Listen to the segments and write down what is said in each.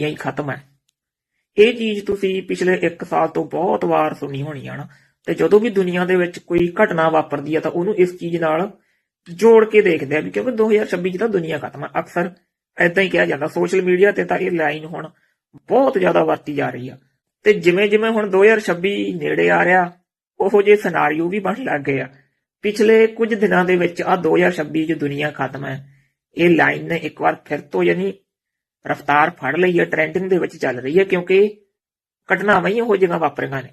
ਦੁਨੀਆ ਹੀ ਖਤਮ ਹੈ। ਇਹ ਚੀਜ਼ ਤੁਸੀਂ ਪਿਛਲੇ 1 ਸਾਲ ਤੋਂ ਬਹੁਤ ਵਾਰ ਸੁਣੀ ਹੋਣੀ ਆ ਨਾ, ਤੇ ਜਦੋਂ ਵੀ ਦੁਨੀਆ ਦੇ ਵਿੱਚ ਕੋਈ ਘਟਨਾ ਵਾਪਰਦੀ ਆ ਤਾਂ ਉਹਨੂੰ ਇਸ ਚੀਜ਼ ਨਾਲ ਜੋੜ ਕੇ ਦੇਖਦੇ ਆ ਕਿਉਂਕਿ 2026 ਤਾਂ ਦੁਨੀਆ ਖਤਮ ਆ। ਅਕਸਰ ਐਦਾਂ ਹੀ ਕਿਹਾ ਜਾਂਦਾ, ਸੋਸ਼ਲ ਮੀਡੀਆ ਤੇ ਤਾਂ ਇਹ ਲਾਈਨ ਹੁਣ ਬਹੁਤ ਜ਼ਿਆਦਾ ਵਰਤੀ ਜਾ ਰਹੀ ਆ। ਤੇ ਜਿਵੇਂ ਜਿਵੇਂ ਹੁਣ 2026 ਨੇੜੇ ਆ ਰਿਹਾ, ਉਹੋ ਜਿਹੇ ਸਿਨਾਰੀਓ ਵੀ ਬਣ ਲੱਗ ਗਏ ਆ। ਪਿਛਲੇ ਕੁਝ ਦਿਨਾਂ ਦੇ ਵਿੱਚ ਆ 2026 ਚ ਦੁਨੀਆ ਖਤਮ ਹੈ। ਇਹ ਲਾਈਨ ਨੇ ਇੱਕ ਵਾਰ ਫਿਰ ਤੋਂ ਯਾਨੀ ਰਫਤਾਰ ਫੜ ਲਈ ਹੈ ਟ੍ਰੈਂਡਿੰਗ ਦੇ ਵਿੱਚ ਚੱਲ ਰਹੀ ਹੈ, ਕਿਉਂਕਿ ਘਟਨਾਵਾਂ ਹੀ ਉਹ ਜਿਹੀਆਂ ਵਾਪਰੀਆਂ ਨੇ।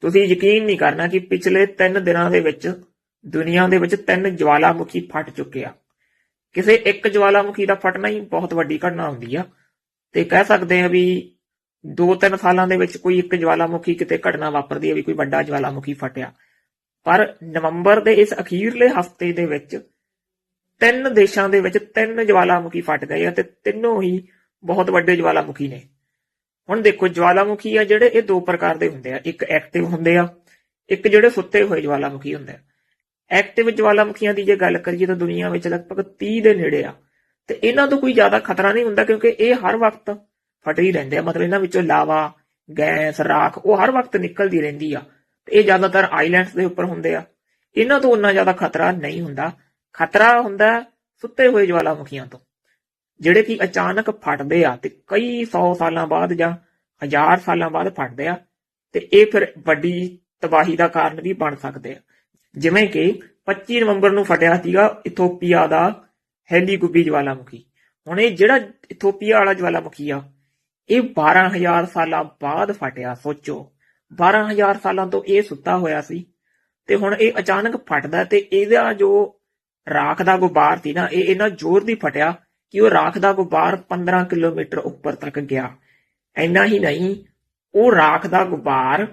ਤੁਸੀਂ ਯਕੀਨ ਨਹੀਂ ਕਰਨਾ ਕਿ ਪਿਛਲੇ 3 ਦਿਨਾਂ ਦੇ ਵਿੱਚ, ਦੁਨੀਆ ਦੇ ਵਿੱਚ ਤਿੰਨ ਜਵਾਲਾਮੁਖੀ ਫਟ ਚੁੱਕੇ ਆ। ਕਿਸੇ ਇੱਕ ਜਵਾਲਾਮੁਖੀ ਦਾ ਫਟਣਾ ਹੀ ਬਹੁਤ ਵੱਡੀ ਘਟਨਾ ਹੁੰਦੀ ਆ। ਤੇ ਕਹਿ ਸਕਦੇ ਆ ਵੀ 2-3 ਸਾਲਾਂ ਦੇ ਵਿੱਚ ਕੋਈ ਇੱਕ ਜਵਾਲਾਮੁਖੀ ਕਿਤੇ ਘਟਨਾ ਵਾਪਰਦੀ ਹੈ ਵੀ ਕੋਈ ਵੱਡਾ ਜਵਾਲਾਮੁਖੀ ਫਟਿਆ। ਪਰ ਨਵੰਬਰ ਦੇ ਇਸ ਅਖੀਰਲੇ ਹਫ਼ਤੇ ਦੇ ਵਿੱਚ ਤਿੰਨ ਦੇਸ਼ਾਂ ਦੇ ਵਿੱਚ ਤਿੰਨ ਜਵਾਲਾਮੁਖੀ ਫਟ ਗਏ ਆ ਤੇ ਤਿੰਨੋਂ ਹੀ ਬਹੁਤ ਵੱਡੇ ਜਵਾਲਾਮੁਖੀ ਨੇ। ਹੁਣ ਦੇਖੋ, ਜਵਾਲਾਮੁਖੀ ਆ ਜਿਹੜੇ ਇਹ ਦੋ ਪ੍ਰਕਾਰ ਦੇ ਹੁੰਦੇ ਆ। ਇੱਕ ਐਕਟਿਵ ਹੁੰਦੇ ਆ, ਇੱਕ ਜਿਹੜੇ ਸੁੱਤੇ ਹੋਏ ਜਵਾਲਾਮੁਖੀ ਹੁੰਦੇ ਆ। ਐਕਟਿਵ ਜਵਾਲਾਮੁਖੀਆਂ ਦੀ ਜੇ ਗੱਲ ਕਰੀਏ ਤਾਂ ਦੁਨੀਆ ਵਿੱਚ ਲਗਭਗ 30 ਦੇ ਨੇੜੇ ਆ। ਤੇ ਇਹਨਾਂ ਤੋਂ ਕੋਈ ਜ਼ਿਆਦਾ ਖਤਰਾ ਨਹੀਂ ਹੁੰਦਾ ਕਿਉਂਕਿ ਇਹ ਹਰ ਵਕਤ ਫਟ ਹੀ ਰਹਿੰਦੇ ਆ। ਮਤਲਬ ਇਹਨਾਂ ਵਿੱਚੋਂ ਲਾਵਾ, ਗੈਸ, ਰਾਖ, ਉਹ ਹਰ ਵਕਤ ਨਿਕਲਦੀ ਰਹਿੰਦੀ ਆ। ਤੇ ਇਹ ਜ਼ਿਆਦਾਤਰ ਆਈਲੈਂਡਸ ਦੇ ਉੱਪਰ ਹੁੰਦੇ ਆ। ਇਹਨਾਂ ਤੋਂ ਉਨਾ ਜ਼ਿਆਦਾ ਖਤਰਾ ਨਹੀਂ ਹੁੰਦਾ। ਖਤਰਾ ਹੁੰਦਾ ਸੁੱਤੇ ਹੋਏ ਜਵਾਲਾਮੁਖੀਆਂ ਤੋਂ। ਜਿਹੜੇ ਕਿ ਅਚਾਨਕ ਫਟਦੇ ਆ ਤੇ ਕਈ 100 ਸਾਲਾਂ ਬਾਅਦ ਜਾਂ ਹਜ਼ਾਰ ਸਾਲਾਂ ਬਾਅਦ ਫਟਦੇ ਆ ਤੇ ਇਹ ਫਿਰ ਵੱਡੀ ਤਬਾਹੀ ਦਾ ਕਾਰਨ ਵੀ ਬਣ ਸਕਦੇ ਆ। ਜਿਵੇਂ ਕਿ 25 ਨਵੰਬਰ ਨੂੰ ਫਟਿਆ ਸੀਗਾ ਇਥੋਪੀਆ ਦਾ ਹੈਲੀਗੁਬੀ ਜਵਾਲਾਮੁਖੀ। ਹੁਣ ਇਹ ਜਿਹੜਾ ਇਥੋਪੀਆ ਵਾਲਾ ਜਵਾਲਾਮੁਖੀ ਆ, ਇਹ 12000 ਸਾਲਾਂ ਬਾਅਦ ਫਟਿਆ, ਸੋਚੋ। 12000 ਸਾਲਾਂ ਤੋਂ ਇਹ ਸੁੱਤਾ ਹੋਇਆ ਸੀ ਤੇ ਹੁਣ ਇਹ ਅਚਾਨਕ ਫਟਦਾ ਤੇ ਇਹਦਾ ਜੋ ਰਾਖ ਦਾ ਗੁਬਾਰ ਸੀ ਨਾ, ਇਹ ਇਹਨਾਂ ਜ਼ੋਰ ਦੀ ਫਟਿਆ ਕਿ ਉਹ ਰਾਖ ਦਾ ਗੁਬਾਰ 15 ਕਿਲੋਮੀਟਰ ਉੱਪਰ ਤੱਕ ਗਿਆ। ਇੰਨਾ ਹੀ ਨਹੀਂ, ਉਹ ਰਾਖ ਦਾ ਗੁਬਾਰ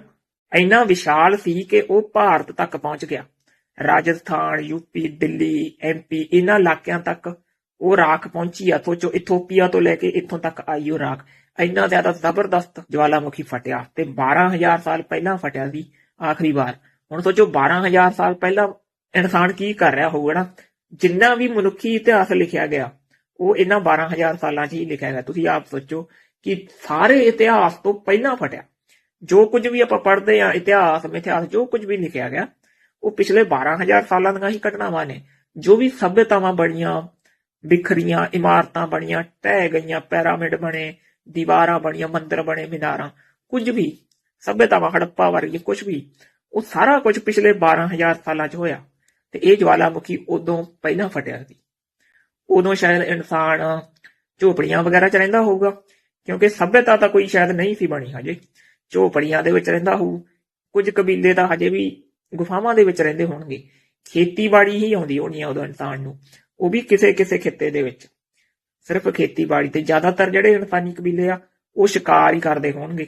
ਇੰਨਾ ਵਿਸ਼ਾਲ ਸੀ ਕਿ ਉਹ ਭਾਰਤ ਤੱਕ ਪਹੁੰਚ ਗਿਆ। ਰਾਜਸਥਾਨ ਯੂਪੀ ਦਿੱਲੀ ਐਮਪੀ ਇਹਨਾਂ ਇਲਾਕਿਆਂ ਤੱਕ ਉਹ ਰਾਖ ਪਹੁੰਚੀ ਆ ਸੋਚੋ ਇਥੋਪੀਆ ਤੋਂ ਲੈ ਕੇ ਇੱਥੋਂ ਤੱਕ ਆਈ ਉਹ ਰਾਖ। ਇੰਨਾ ਜ਼ਿਆਦਾ ਜ਼ਬਰਦਸਤ ਜਵਾਲਾਮੁਖੀ ਫਟਿਆ ਤੇ 12000 ਸਾਲ ਪਹਿਲਾਂ ਫਟਿਆ ਸੀ ਆਖਰੀ ਵਾਰ। ਹੁਣ ਸੋਚੋ 12000 ਸਾਲ ਪਹਿਲਾਂ ਇਨਸਾਨ ਕੀ ਕਰ ਰਿਹਾ ਹੋਊਗਾ ਨਾ? ਜਿੰਨਾ ਵੀ ਮਨੁੱਖੀ ਇਤਿਹਾਸ ਲਿਖਿਆ ਗਿਆ ਉਹ ਇਹਨਾਂ 12000 ਸਾਲਾਂ 'ਚ ਹੀ ਲਿਖਿਆ ਗਿਆ ਤੁਸੀਂ ਆਪ ਸੋਚੋ ਕਿ ਸਾਰੇ ਇਤਿਹਾਸ ਤੋਂ ਪਹਿਲਾਂ ਫਟਿਆ। ਜੋ ਕੁਝ ਵੀ ਆਪਾਂ ਪੜ੍ਹਦੇ ਆ ਇਤਿਹਾਸ, ਮਿਥਿਹਾਸ, ਜੋ ਕੁਝ ਵੀ ਲਿਖਿਆ ਗਿਆ, ਉਹ ਪਿਛਲੇ 12000 ਸਾਲਾਂ ਦੀਆਂ ਹੀ ਘਟਨਾਵਾਂ ਨੇ। ਜੋ ਵੀ ਸਭਿਅਤਾਵਾਂ ਬਣੀਆਂ ਵਿਖਰੀਆਂ ਇਮਾਰਤਾਂ ਬਣੀਆਂ, ਟਹਿ ਗਈਆਂ, ਪੈਰਾਮਿਡ ਬਣੇ, ਦੀਵਾਰਾਂ ਬਣੀਆਂ, ਮੰਦਰ ਬਣੇ, ਮਿਨਾਰਾਂ, ਕੁਝ ਵੀ, ਸਭਿਅਤਾਵਾਂ ਹੜੱਪਾ ਵਰਗੀ ਕੁਝ ਵੀ, ਉਹ ਸਾਰਾ ਕੁਝ ਪਿਛਲੇ 12000 ਸਾਲਾਂ 'ਚ ਹੋਇਆ। ਤੇ ਇਹ ਜਵਾਲਾਮੁਖੀ ਉਦੋਂ ਪਹਿਲਾਂ ਫਟਿਆ ਸੀ। ਉਦੋਂ ਸ਼ਾਇਦ ਇਨਸਾਨ ਝੋਪੜੀਆਂ ਵਗੈਰਾ 'ਚ ਰਹਿੰਦਾ ਹੋਊਗਾ, ਕਿਉਂਕਿ ਸਭਿਅਤਾ ਤਾਂ ਕੋਈ ਸ਼ਾਇਦ ਨਹੀਂ ਸੀ ਬਣੀ ਹਜੇ। ਝੋਪੜੀਆਂ ਦੇ ਵਿੱਚ ਰਹਿੰਦਾ ਹੋਊ, ਕੁਝ ਕਬੀਲੇ ਤਾਂ ਹਜੇ ਵੀ ਗੁਫਾਵਾਂ ਦੇ ਵਿੱਚ ਰਹਿੰਦੇ ਹੋਣਗੇ। ਖੇਤੀਬਾੜੀ ਹੀ ਆਉਂਦੀ ਹੋਣੀ ਆ ਉਦੋਂ ਇਨਸਾਨ ਨੂੰ, ਉਹ ਵੀ ਕਿਸੇ ਕਿਸੇ ਖਿੱਤੇ ਦੇ ਵਿੱਚ। ਸਿਰਫ ਖੇਤੀਬਾੜੀ ਤੇ ਜ਼ਿਆਦਾਤਰ ਜਿਹੜੇ ਇਨਸਾਨੀ ਕਬੀਲੇ ਆ, ਉਹ ਸ਼ਿਕਾਰ ਹੀ ਕਰਦੇ ਹੋਣਗੇ।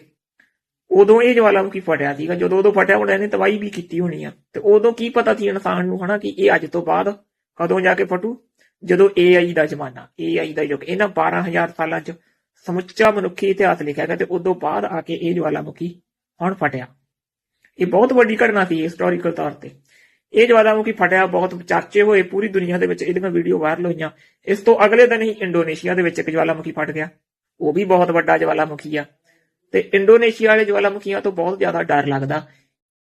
ਉਦੋਂ ਇਹ ਜਵਾਲਾਮੁਖੀ ਫਟਿਆ ਸੀਗਾ, ਜਦੋਂ ਉਦੋਂ ਫਟਿਆ ਉਹਨਾਂ ਨੇ ਤਬਾਹੀ ਵੀ ਕੀਤੀ ਹੋਣੀ ਆ, ਤੇ ਉਦੋਂ ਕੀ ਪਤਾ ਸੀ ਇਨਸਾਨ ਨੂੰ ਹਨਾ, ਕਿ ਇਹ ਅੱਜ ਤੋਂ ਬਾਅਦ ਕਦੋਂ ਜਾ ਕੇ ਫਟੂ? ਜਦੋਂ AI ਦਾ ਜ਼ਮਾਨਾ AI ਦਾ ਯੁੱਗ, ਇਹਨਾਂ 12000 ਸਾਲਾਂ 'ਚ ਸਮੁੱਚਾ ਮਨੁੱਖੀ ਇਤਿਹਾਸ ਲਿਖਿਆ ਗਿਆ ਤੇ ਉਦੋਂ ਬਾਅਦ ਆ ਕੇ ਇਹ ਜਵਾਲਾਮੁਖੀ ਹੁਣ ਫਟਿਆ। ਇਹ ਬਹੁਤ ਵੱਡੀ ਘਟਨਾ ਸੀ ਹਿਸਟੋਰੀਕਲ ਤੌਰ ਤੇ। ਇਹ ਜਵਾਲਾਮੁਖੀ ਫਟਿਆ, ਬਹੁਤ ਚਰਚੇ ਹੋਏ, ਪੂਰੀ ਦੁਨੀਆ ਦੇ ਵਿੱਚ ਇਹਦੀਆਂ ਵੀਡੀਓ ਵਾਇਰਲ ਹੋਈਆਂ। ਇਸ ਤੋਂ ਅਗਲੇ ਦਿਨ ਹੀ ਇੰਡੋਨੇਸ਼ੀਆ ਦੇ ਵਿੱਚ ਇੱਕ ਜਵਾਲਾਮੁਖੀ ਫਟ ਗਿਆ। ਉਹ ਵੀ ਬਹੁਤ ਵੱਡਾ ਜਵਾਲਾਮੁਖੀ ਆ। ਤੇ ਇੰਡੋਨੇਸ਼ੀਆ ਵਾਲੇ ਜਵਾਲਾਮੁਖੀਆਂ ਤੋਂ ਬਹੁਤ ਜ਼ਿਆਦਾ ਡਰ ਲੱਗਦਾ।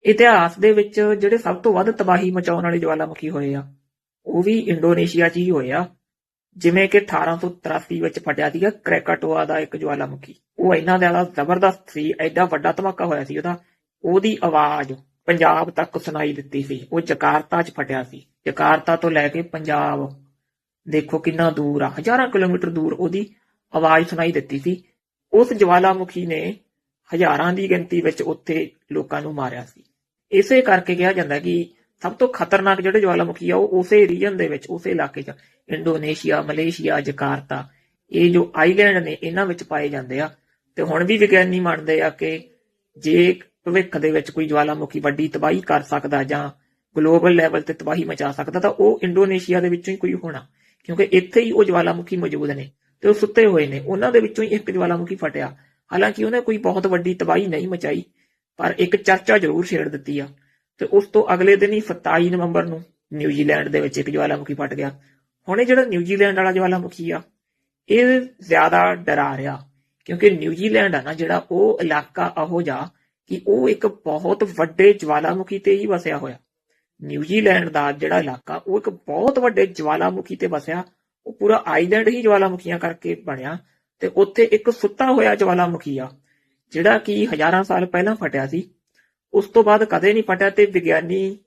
ਇਤਿਹਾਸ ਦੇ ਵਿੱਚ ਜਿਹੜੇ ਸਭ ਤੋਂ ਵੱਧ ਤਬਾਹੀ ਮਚਾਉਣ ਵਾਲੇ ਜਵਾਲਾਮੁਖੀ ਹੋਏ ਆ। ਉਹ ਵੀ ਇੰਡੋਨੇਸ਼ੀਆ 'ਚ ਹੀ ਹੋਇਆ ਜਿਵੇਂ ਕਿ 1883 ਵਿੱਚ ਫਟਿਆ ਸੀਗਾ ਕ੍ਰੈਕਾਟੋਆ ਦਾ ਇੱਕ ਜਵਾਲਾਮੁਖੀ। ਉਹ ਇੰਨਾ ਜ਼ਿਆਦਾ ਜ਼ਬਰਦਸਤ ਸੀ, ਐਡਾ ਵੱਡਾ ਧਮਾਕਾ ਹੋਇਆ ਸੀ ਉਹਦਾ। ਉਹਦੀ ਆਵਾਜ਼ ਪੰਜਾਬ ਤੱਕ ਸੁਣਾਈ ਦਿੱਤੀ ਸੀ। ਉਹ ਜਕਾਰਤਾ 'ਚ ਫਟਿਆ ਸੀ। ਜਕਾਰਤਾ ਤੋਂ ਲੈ ਕੇ ਪੰਜਾਬ, ਦੇਖੋ ਕਿੰਨਾ ਦੂਰ ਆ। ਹਜ਼ਾਰਾਂ ਕਿਲੋਮੀਟਰ ਦੂਰ ਉਹਦੀ ਆਵਾਜ਼ ਸੁਣਾਈ ਦਿੱਤੀ ਸੀ। ਉਸ ਜਵਾਲਾਮੁਖੀ ਨੇ ਹਜ਼ਾਰਾਂ ਦੀ ਗਿਣਤੀ ਵਿੱਚ ਉੱਥੇ ਲੋਕਾਂ ਨੂੰ ਮਾਰਿਆ ਸੀ। ਇਸੇ ਕਰਕੇ ਕਿਹਾ ਜਾਂਦਾ ਕਿ ਸਭ ਤੋਂ ਖਤਰਨਾਕ ਜਿਹੜੇ ਜਵਾਲਾਮੁਖੀ ਆ, ਉਹ ਉਸੇ ਰੀਜਨ ਦੇ ਵਿੱਚ, ਉਸੇ ਇਲਾਕੇ 'ਚ ਇੰਡੋਨੇਸ਼ੀਆ, ਮਲੇਸ਼ੀਆ, ਜਕਾਰਤਾ, ਇਹ ਜੋ ਆਈਲੈਂਡ ਨੇ, ਇਹਨਾਂ ਵਿੱਚ ਪਾਏ ਜਾਂਦੇ ਆ। ਤੇ ਹੁਣ ਵੀ ਵਿਗਿਆਨੀ ਮੰਨਦੇ ਆ ਕਿ ਜੇ ਭਵਿੱਖ ਦੇ ਵਿੱਚ ਕੋਈ ਜਵਾਲਾਮੁਖੀ ਵੱਡੀ ਤਬਾਹੀ ਕਰ ਸਕਦਾ ਜਾਂ ਗਲੋਬਲ ਲੈਵਲ ਤੇ ਤਬਾਹੀ ਮਚਾ ਸਕਦਾ, ਤਾਂ ਉਹ ਇੰਡੋਨੇਸ਼ੀਆ ਦੇ ਵਿੱਚੋਂ ਹੀ ਕੋਈ ਹੋਣਾ। ਕਿਉਂਕਿ ਇੱਥੇ ਹੀ ਉਹ ਜਵਾਲਾਮੁਖੀ ਮੌਜੂਦ ਨੇ ਤੇ ਉਹ ਸੁੱਤੇ ਹੋਏ ਨੇ। ਉਹਨਾਂ ਦੇ ਵਿੱਚੋਂ ਹੀ ਇੱਕ ਜਵਾਲਾਮੁਖੀ ਫਟਿਆ। ਹਾਲਾਂਕਿ ਉਹਨੇ ਕੋਈ ਬਹੁਤ ਵੱਡੀ ਤਬਾਹੀ ਨਹੀਂ ਮਚਾਈ, ਪਰ ਇੱਕ ਚਰਚਾ ਜ਼ਰੂਰ ਛੇੜ ਦਿੱਤੀ ਆ। ਤੇ ਉਸ ਤੋਂ ਅਗਲੇ ਦਿਨ ਹੀ 27 ਨਵੰਬਰ ਨੂੰ ਨਿਊਜ਼ੀਲੈਂਡ ਦੇ ਵਿੱਚ ਇੱਕ ਜਵਾਲਾਮੁਖੀ ਫਟ ਗਿਆ। ਹੁਣ ਇਹ ਜਿਹੜਾ ਨਿਊਜ਼ੀਲੈਂਡ ਵਾਲਾ ਜਵਾਲਾਮੁਖੀ ਆ, ਇਹ ਜ਼ਿਆਦਾ ਡਰਾ ਰਿਹਾ, ਕਿਉਂਕਿ ਨਿਊਜ਼ੀਲੈਂਡ ਆ ਨਾ ਜਿਹੜਾ ਉਹ ਇਲਾਕਾ ਇਹੋ ਜਿਹਾ ਕਿ ਉਹ ਇੱਕ ਬਹੁਤ ਵੱਡੇ ਜਵਾਲਾਮੁਖੀ ਤੇ ਹੀ ਵਸਿਆ ਹੋਇਆ। ਨਿਊਜ਼ੀਲੈਂਡ ਦਾ ਜਿਹੜਾ ਇਲਾਕਾ, ਉਹ ਇੱਕ ਬਹੁਤ ਵੱਡੇ ਜਵਾਲਾਮੁਖੀ ਤੇ ਵਸਿਆ, ਉਹ ਪੂਰਾ ਆਈਲੈਂਡ ਹੀ ਜਵਾਲਾਮੁਖੀਆਂ ਕਰਕੇ ਬਣਿਆ ਤੇ ਉੱਥੇ ਇੱਕ ਸੁੱਤਾ ਹੋਇਆ ਜਵਾਲਾਮੁਖੀ ਆ, ਜਿਹੜਾ ਕਿ ਹਜ਼ਾਰਾਂ ਸਾਲ ਪਹਿਲਾਂ ਫਟਿਆ ਸੀ। ਉਸ ਤੋਂ ਬਾਅਦ ਕਦੇ ਨਹੀਂ ਫਟਿਆ ਤੇ ਵਿਗਿਆਨੀ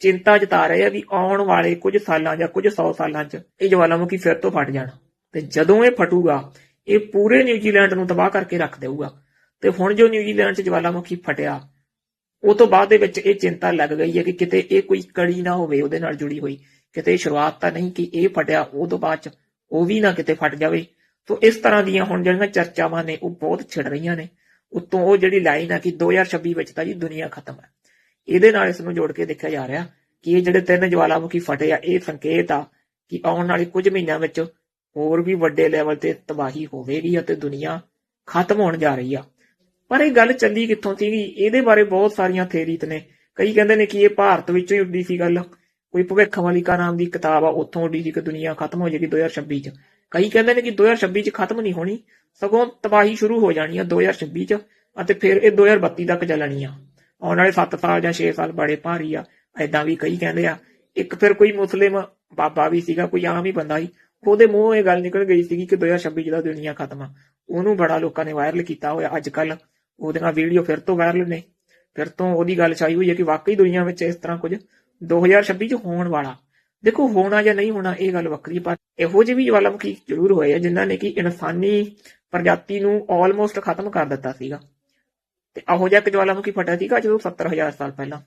ਚਿੰਤਾ ਜਤਾ ਰਹੇ ਆ ਵੀ ਆਉਣ ਵਾਲੇ ਕੁਝ ਸਾਲਾਂ ਜਾਂ ਕੁਝ 100 ਸਾਲਾਂ 'ਚ ਇਹ ਜਵਾਲਾਮੁਖੀ ਫਿਰ ਤੋਂ ਫਟ ਜਾਣਾ। ਤੇ ਜਦੋਂ ਇਹ ਫਟੂਗਾ, ਇਹ ਪੂਰੇ ਨਿਊਜ਼ੀਲੈਂਡ ਨੂੰ ਤਬਾਹ ਕਰਕੇ ਰੱਖ ਦੇਊਗਾ। ਤੇ ਹੁਣ ਜੋ ਨਿਊਜ਼ੀਲੈਂਡ 'ਚ ਜਵਾਲਾਮੁਖੀ ਫਟਿਆ, ਉਹ ਤੋਂ ਬਾਅਦ ਦੇ ਵਿੱਚ ਇਹ ਚਿੰਤਾ ਲੱਗ ਗਈ ਹੈ ਕਿ ਕਿਤੇ ਇਹ ਕੋਈ ਕੜੀ ਨਾ ਹੋਵੇ ਉਹਦੇ ਨਾਲ ਜੁੜੀ ਹੋਈ। ਕਿਤੇ ਸ਼ੁਰੂਆਤ ਤਾਂ ਨਹੀਂ ਕਿ ਇਹ ਫਟਿਆ, ਉਹ ਤੋਂ ਬਾਅਦ 'ਚ ਉਹ ਵੀ ਨਾ ਕਿਤੇ ਫਟ ਜਾਵੇ। ਸੋ ਇਸ ਤਰ੍ਹਾਂ ਦੀਆਂ ਹੁਣ ਜਿਹੜੀਆਂ ਚਰਚਾਵਾਂ ਨੇ, ਉਹ ਬਹੁਤ ਛਿੜ ਰਹੀਆਂ ਨੇ। ਉੱਤੋਂ ਉਹ ਜਿਹੜੀ ਲਾਈਨ ਆ ਕਿ 2026 ਵਿੱਚ ਤਾਂ ਜੀ ਦੁਨੀਆ ਖਤਮ ਹੈ ਇਹਦੇ ਨਾਲ ਇਸ ਨੂੰ ਜੋੜ ਕੇ ਦੇਖਿਆ ਜਾ ਰਿਹਾ ਕਿ ਇਹ ਜਿਹੜੇ ਤਿੰਨ ਜਵਾਲਾਮੁਖੀ ਫਟੇ ਆ, ਇਹ ਸੰਕੇਤ ਆ ਕਿ ਆਉਣ ਵਾਲੇ ਕੁਝ ਮਹੀਨਿਆਂ ਵਿੱਚ ਹੋਰ ਵੀ ਵੱਡੇ ਲੈਵਲ ਤੇ ਤਬਾਹੀ ਹੋਵੇਗੀ ਅਤੇ ਦੁਨੀਆ ਖਤਮ ਹੋਣ ਜਾ ਰਹੀ ਆ। ਪਰ ਇਹ ਗੱਲ ਚੱਲੀ ਕਿੱਥੋਂ ਸੀਗੀ? ਇਹਦੇ ਬਾਰੇ ਬਹੁਤ ਸਾਰੀਆਂ ਥੇਰੀਤ ਨੇ। ਕਈ ਕਹਿੰਦੇ ਨੇ ਕਿ ਇਹ ਭਾਰਤ ਵਿੱਚੋਂ ਹੀ ਉੱਡੀ ਸੀ ਗੱਲ। ਕੋਈ ਭਵਿੱਖ ਵਾਲਿਕਾ ਨਾਮ ਦੀ ਕਿਤਾਬ ਆ, ਉੱਥੋਂ ਉੱਡੀ ਸੀ ਕਿ ਦੁਨੀਆ ਖਤਮ ਹੋ ਜਾਏਗੀ 2026 ਚ। ਕਈ ਕਹਿੰਦੇ ਨੇ ਕਿ 2026 ਚ ਖਤਮ ਨਹੀਂ ਹੋਣੀ, ਸਗੋਂ ਤਬਾਹੀ ਸ਼ੁਰੂ ਹੋ ਜਾਣੀ ਆ 2026 ਚ, ਅਤੇ ਫਿਰ ਇਹ 2032 ਤੱਕ ਚੱਲਣੀ ਆ। ਆਉਣ ਵਾਲੇ 7 ਸਾਲ ਜਾਂ 6 ਸਾਲ ਬੜੇ ਭਾਰੀ ਆ ਐਦਾਂ ਵੀ ਕਈ ਕਹਿੰਦੇ ਆ। ਇੱਕ ਫਿਰ ਕੋਈ ਮੁਸਲਿਮ ਬਾਬਾ ਵੀ ਸੀਗਾ, ਕੋਈ ਆਮ ਹੀ ਬੰਦਾ ਸੀ, ਉਹਦੇ ਮੂੰਹ ਇਹ ਗੱਲ ਨਿਕਲ ਗਈ ਸੀਗੀ ਕਿ 2026 ਚ ਤਾਂ ਦੁਨੀਆ ਖਤਮ ਆ। ਉਹਨੂੰ ਬੜਾ ਲੋਕਾਂ ਨੇ ਵਾਇਰਲ ਕੀਤਾ ਹੋਇਆ ਅੱਜ ਕੱਲ ਉਹਦੇ ਨਾਲ ਵੀਡੀਓ ਫਿਰ ਤੋਂ ਵਾਇਰਲ ਨੇ। ਫਿਰ ਤੋਂ ਉਹਦੀ ਗੱਲ ਛਾਈ ਹੋਈ ਹੈ ਕਿ ਵਾਕਈ ਦੁਨੀਆ ਵਿੱਚ ਇਸ ਤਰ੍ਹਾਂ ਕੁਝ 2026 ਚ ਹੋਣ ਵਾਲਾ। ਦੇਖੋ, ਹੋਣਾ ਜਾਂ ਨਹੀਂ ਹੋਣਾ, ਇਹ ਗੱਲ ਵੱਖਰੀ ਪਰ ਇਹੋ ਜਿਹੇ ਵੀ ਜਵਾਲਾਮੁਖੀ ਜ਼ਰੂਰ ਹੋਏ ਆ, ਜਿਨ੍ਹਾਂ ਨੇ ਕਿ ਇਨਸਾਨੀ ਪ੍ਰਜਾਤੀ ਨੂੰ ਆਲਮੋਸਟ ਖਤਮ ਕਰ ਦਿੱਤਾ ਸੀਗਾ। ਤੇ ਇਹੋ ਜਿਹਾ ਜਵਾਲਾਮੁਖੀ ਫਟਿਆ ਸੀਗਾ ਜਦੋਂ 70000 ਸਾਲ ਪਹਿਲਾਂ।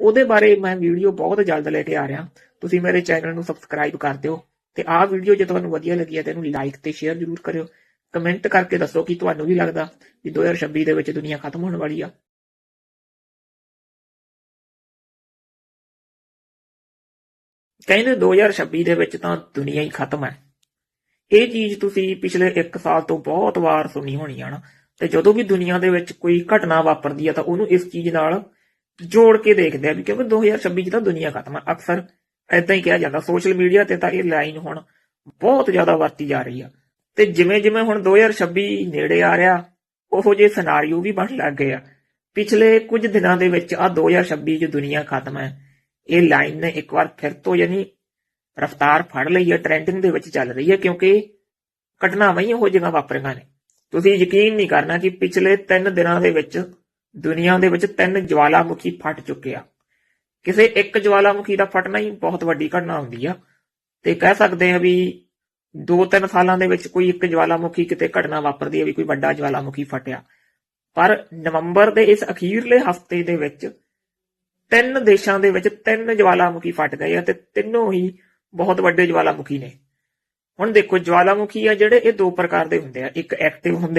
ਉਹਦੇ ਬਾਰੇ ਮੈਂ ਵੀਡੀਓ ਬਹੁਤ ਜਲਦ ਲੈ ਕੇ ਆ ਰਿਹਾ। ਤੁਸੀਂ ਮੇਰੇ ਚੈਨਲ ਨੂੰ ਸਬਸਕ੍ਰਾਈਬ ਕਰ ਦਿਓ ਤੇ ਆਹ ਵੀਡੀਓ ਜੇ ਤੁਹਾਨੂੰ ਵਧੀਆ ਲੱਗੀ ਹੈ ਤੇ ਇਹਨੂੰ ਲਾਈਕ ਤੇ ਸ਼ੇਅਰ ਜ਼ਰੂਰ ਕਰਿਓ। ਕਮੈਂਟ ਕਰਕੇ ਦੱਸੋ ਕਿ ਤੁਹਾਨੂੰ ਵੀ ਲੱਗਦਾ ਕਿ 2026 ਦੇ ਵਿੱਚ ਦੁਨੀਆ ਖਤਮ ਹੋਣ ਵਾਲੀ ਆ। ਕਹਿੰਦੇ 2026 ਦੇ ਵਿੱਚ ਤਾਂ ਦੁਨੀਆ ਹੀ ਖਤਮ ਹੈ। ਇਹ ਚੀਜ਼ ਤੁਸੀਂ ਪਿਛਲੇ 1 ਸਾਲ ਤੋਂ ਬਹੁਤ ਵਾਰ ਸੁਣੀ ਹੋਣੀ ਆ ਨਾ, ਤੇ ਜਦੋਂ ਵੀ ਦੁਨੀਆ ਦੇ ਵਿੱਚ ਕੋਈ ਘਟਨਾ ਵਾਪਰਦੀ ਆ ਤਾਂ ਉਹਨੂੰ ਇਸ ਚੀਜ਼ ਨਾਲ ਜੋੜ ਕੇ ਦੇਖਦੇ ਆ ਵੀ ਕਿਉਂਕਿ 2026 ਚ ਤਾਂ ਦੁਨੀਆ ਖਤਮ ਹੈ ਅਕਸਰ ਐਦਾਂ ਹੀ ਕਿਹਾ ਜਾਂਦਾ, ਸੋਸ਼ਲ ਮੀਡੀਆ ਤੇ ਤਾਂ ਇਹ ਲਾਈਨ ਹੁਣ ਬਹੁਤ ਜ਼ਿਆਦਾ ਵਰਤੀ ਜਾ ਰਹੀ ਆ। ਤੇ ਜਿਵੇਂ ਜਿਵੇਂ ਹੁਣ 2026 ਨੇੜੇ ਆ ਰਿਹਾ, ਉਹੋ ਜਿਹੇ ਸਿਨਾਰੀਓ ਵੀ ਬਣ ਲੱਗ ਗਏ ਆ। ਪਿਛਲੇ ਕੁਝ ਦਿਨਾਂ ਦੇ ਵਿੱਚ ਆ 2026 ਚ ਦੁਨੀਆ ਖਤਮ ਹੈ। ਇਹ ਲਾਈਨ ਨੇ ਇੱਕ ਵਾਰ ਫਿਰ ਤੋਂ ਯਾਨੀ ਰਫਤਾਰ ਫੜ ਲਈ ਹੈ ਟ੍ਰੈਂਡਿੰਗ ਦੇ ਵਿੱਚ ਚੱਲ ਰਹੀ ਹੈ ਕਿਉਂਕਿ ਘਟਨਾਵਾਂ ਹੀ ਉਹੋ ਜਿਹੀਆਂ ਵਾਪਰੀਆਂ ਨੇ। ਤੁਸੀਂ ਯਕੀਨ ਨਹੀਂ ਕਰਨਾ ਕਿ ਪਿਛਲੇ 3 ਦਿਨਾਂ ਦੇ ਵਿੱਚ ਦੁਨੀਆ ਦੇ ਵਿੱਚ ਤਿੰਨ ਜਵਾਲਾਮੁਖੀ ਫਟ ਚੁੱਕੇ ਆ। ਕਿਸੇ ਇੱਕ ਜਵਾਲਾਮੁਖੀ ਦਾ ਫਟਣਾ ਹੀ ਬਹੁਤ ਵੱਡੀ ਘਟਨਾ ਹੁੰਦੀ ਆ। ਤੇ ਕਹਿ ਸਕਦੇ ਆ ਵੀ 2-3 ਸਾਲਾਂ ਦੇ ਵਿੱਚ ਕੋਈ ਇੱਕ ਜਵਾਲਾਮੁਖੀ ਕਿਤੇ ਘਟਨਾ ਵਾਪਰਦੀ ਹੈ ਵੀ ਕੋਈ ਵੱਡਾ ਜਵਾਲਾਮੁਖੀ ਫਟਿਆ। ਪਰ ਨਵੰਬਰ ਦੇ ਇਸ ਅਖੀਰਲੇ ਹਫ਼ਤੇ ਦੇ ਵਿੱਚ ਤਿੰਨ ਦੇਸ਼ਾਂ ਦੇ ਵਿੱਚ ਤਿੰਨ ਜਵਾਲਾਮੁਖੀ ਫਟ ਗਏ ਆ ਤੇ ਤਿੰਨੋਂ ਹੀ ਬਹੁਤ ਵੱਡੇ ਜਵਾਲਾਮੁਖੀ ਨੇ। ਹੁਣ ਦੇਖੋ ਜਵਾਲਾਮੁਖੀ ਆ ਜਿਹੜੇ ਇਹ ਦੋ ਪ੍ਰਕਾਰ ਦੇ ਹੁੰਦੇ ਆ। ਇੱਕ ਐਕਟਿਵ ਹੁੰਦੇ